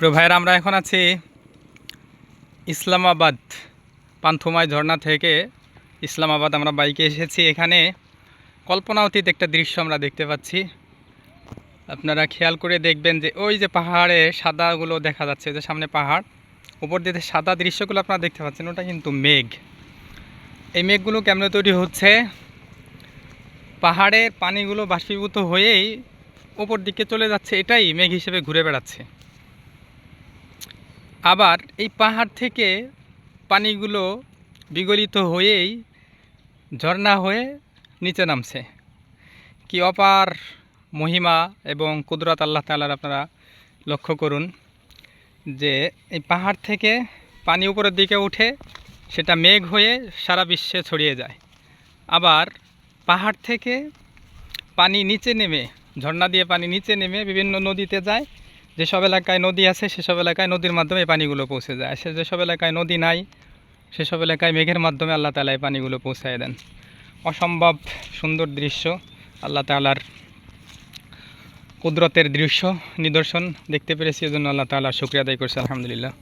প্রিয় ভাইয়েরা, আমরা এখন আছি ইসলামাবাদ পান্থুমাই ঝর্ণা থেকে ইসলামাবাদ। আমরা বাইকে এসেছি। এখানে কল্পনা অতীত একটা দৃশ্য আমরা দেখতে পাচ্ছি। আপনারা খেয়াল করে দেখবেন যে ওই যে পাহাড়ে সাদাগুলো দেখা যাচ্ছে, যে সামনে পাহাড়। উপর দিয়ে সাদা দৃশ্যগুলো আপনারা দেখতে পাচ্ছেন, ওটা কিন্তু মেঘ। এই মেঘগুলো কেমনে তৈরি হচ্ছে? পাহাড়ের পানিগুলো বাষ্পীভূত হয়েই ওপর দিকে চলে যাচ্ছে, এটাই মেঘ হিসেবে ঘুরে বেড়াচ্ছে। আবার এই পাহাড় থেকে পানিগুলো বিগলিত হয়েই ঝর্ণা হয়ে নিচে নামছে। কি অপার মহিমা এবং কুদরত আল্লাহ তালার আপনারা লক্ষ্য করুন যে এই পাহাড় থেকে পানি উপরের দিকে উঠে সেটা মেঘ হয়ে সারা বিশ্বে ছড়িয়ে যায়। আবার পাহাড় থেকে পানি নিচে নেমে, ঝর্ণা দিয়ে পানি নিচে নেমে বিভিন্ন নদীতে যায়। যেসব এলাকায় নদী আছে, সেসব এলাকায় নদীর মাধ্যমে পানিগুলো পৌঁছে যায়। সে যেসব এলাকায় নদী নাই, সেসব এলাকায় মেঘের মাধ্যমে আল্লাহ তালা এই পানিগুলো পৌঁছায় দেন। অসম্ভব সুন্দর দৃশ্য, আল্লাহ তালার কুদরতের দৃশ্য, নিদর্শন। দেখতে পেরেছি, এজন্য আল্লাহ তালা শুক্রিয়া আদায় করছে, আলহামদুলিল্লাহ।